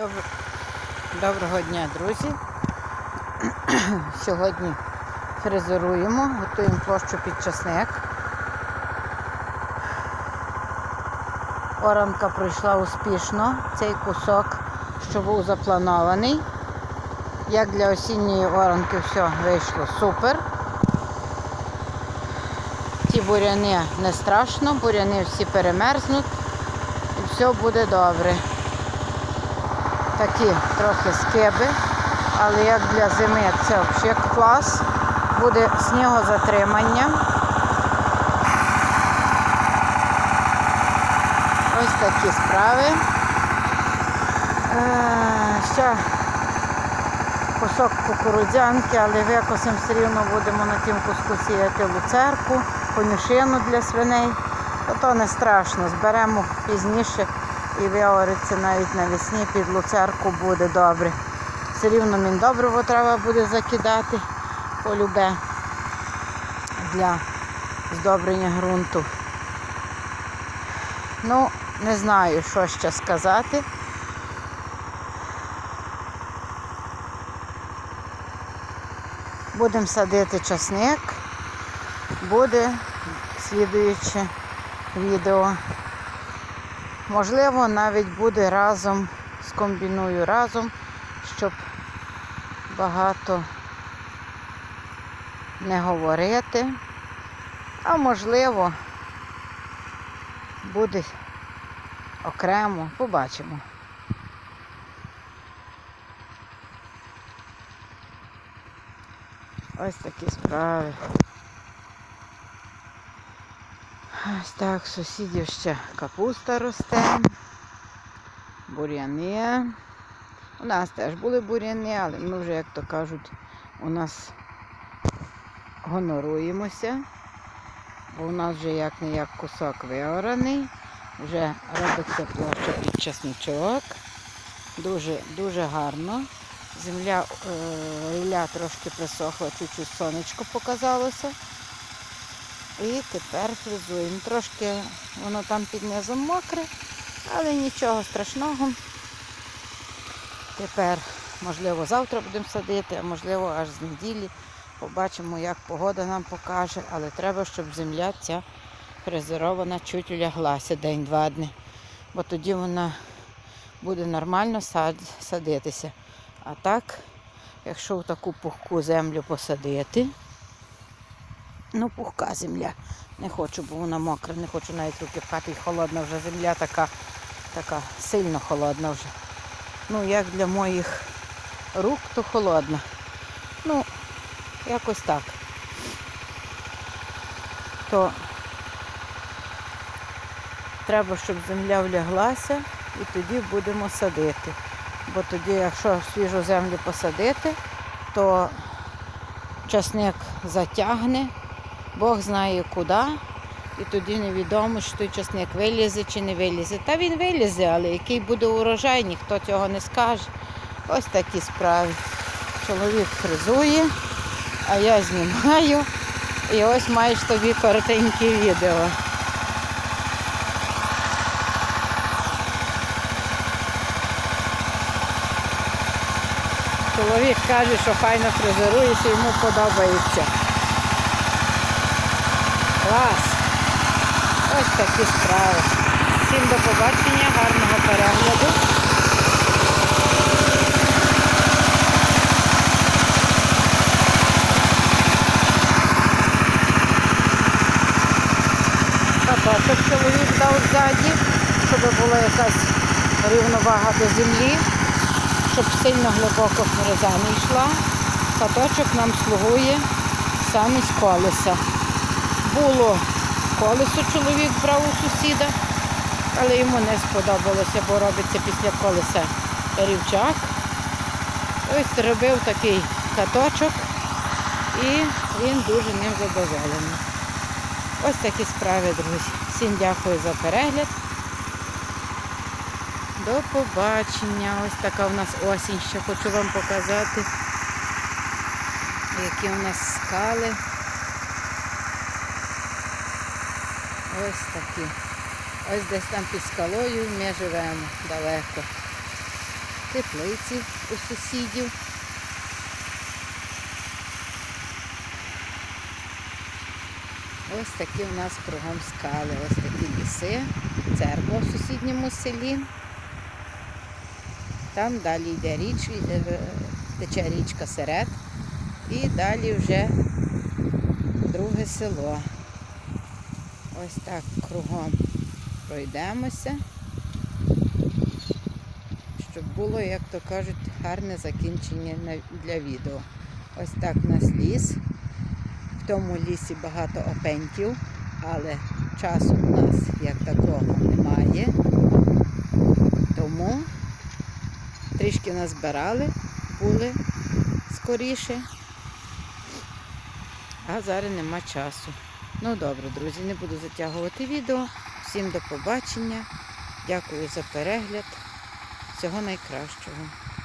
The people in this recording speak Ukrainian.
Добр- Доброго дня, друзі. Сьогодні фрезеруємо, готуємо площу під часник. Оранка пройшла успішно. Цей кусок, що був запланований. Як для осінньої оранки все вийшло супер. Ці буряни не страшно, буряни всі перемерзнуть і все буде добре такі трохи скиби, але як для зими це взагалі клас. Буде снігозатримання. Ось такі справи. Е, Ще кусок кукурудзянки, але викосимо все рівно будемо на тім куску сіяти луцерку, конюшину для свиней. То, то не страшно, зберемо пізніше і виориться навіть навесні під луцерку буде добре. Все рівно міндобриво треба буде закидати полюбе для здобрення ґрунту. Ну, не знаю, що ще сказати. Будемо садити часник, буде слідуюче відео. Можливо, навіть буде разом, скомбіную разом, щоб багато не говорити. А можливо, буде окремо, побачимо. Ось такі справи. Ось так, сусідів ще капуста росте, бур'яни. У нас теж були бур'яни, але ми вже, як то кажуть, у нас гоноруємося, бо у нас вже як не як кусок виораний, вже робиться площа під часничок. Дуже, дуже гарно. Земля е, трошки присохла, чуть-чуть сонечко показалося. І тепер фрезуємо. Трошки воно там під низом мокре, але нічого страшного. Тепер, можливо, завтра будемо садити, а можливо аж з неділі. Побачимо, як погода нам покаже, але треба, щоб земля ця фрезерована чуть уляглася день-два дні. Бо тоді вона буде нормально сад, садитися. А так, якщо в таку пухку землю посадити, Ну, пухка земля. Не хочу, бо вона мокра, не хочу навіть руки пхати. І холодна вже земля така, така сильно холодна вже. Ну, як для моїх рук, то холодна. Ну, якось так. То треба, щоб земля вляглася і тоді будемо садити. Бо тоді, якщо свіжу землю посадити, то часник затягне. Бог знає куди. І тоді невідомо, що той часник вилізе чи не вилізе. Та він вилізе, але який буде урожай, ніхто цього не скаже. Ось такі справи. Чоловік фризує, а я знімаю. І ось маєш тобі коротеньке відео. Чоловік каже, що файно фрезеруєш йому подобається. Клас. Ось такі справи. Всім до побачення, гарного перегляду. Каточок чоловік дав ззаді, щоб була якась рівновага до землі, щоб сильно глибоко фреза не йшла. Каточок нам слугує замість колеса було колесо чоловік брав у сусіда, але йому не сподобалося, бо робиться після колеса рівчак. Ось робив такий каточок і він дуже ним задоволений. Ось такі справи, друзі. Всім дякую за перегляд. До побачення. Ось така у нас осінь, ще хочу вам показати, які у нас скали. Ось такі. Ось десь там під скалою ми живемо далеко. теплиці у сусідів. Ось такі у нас кругом скали, ось такі ліси, церква в сусідньому селі. Там далі йде річ, е, тече річка Серед. І далі вже друге село. Ось так кругом пройдемося, щоб було, як то кажуть, гарне закінчення для відео. Ось так у нас ліс. В тому лісі багато опеньків, але часу у нас як такого немає. Тому трішки назбирали, були скоріше, а зараз нема часу. Ну добре, друзі, не буду затягувати відео. Всім до побачення. Дякую за перегляд. Всього найкращого.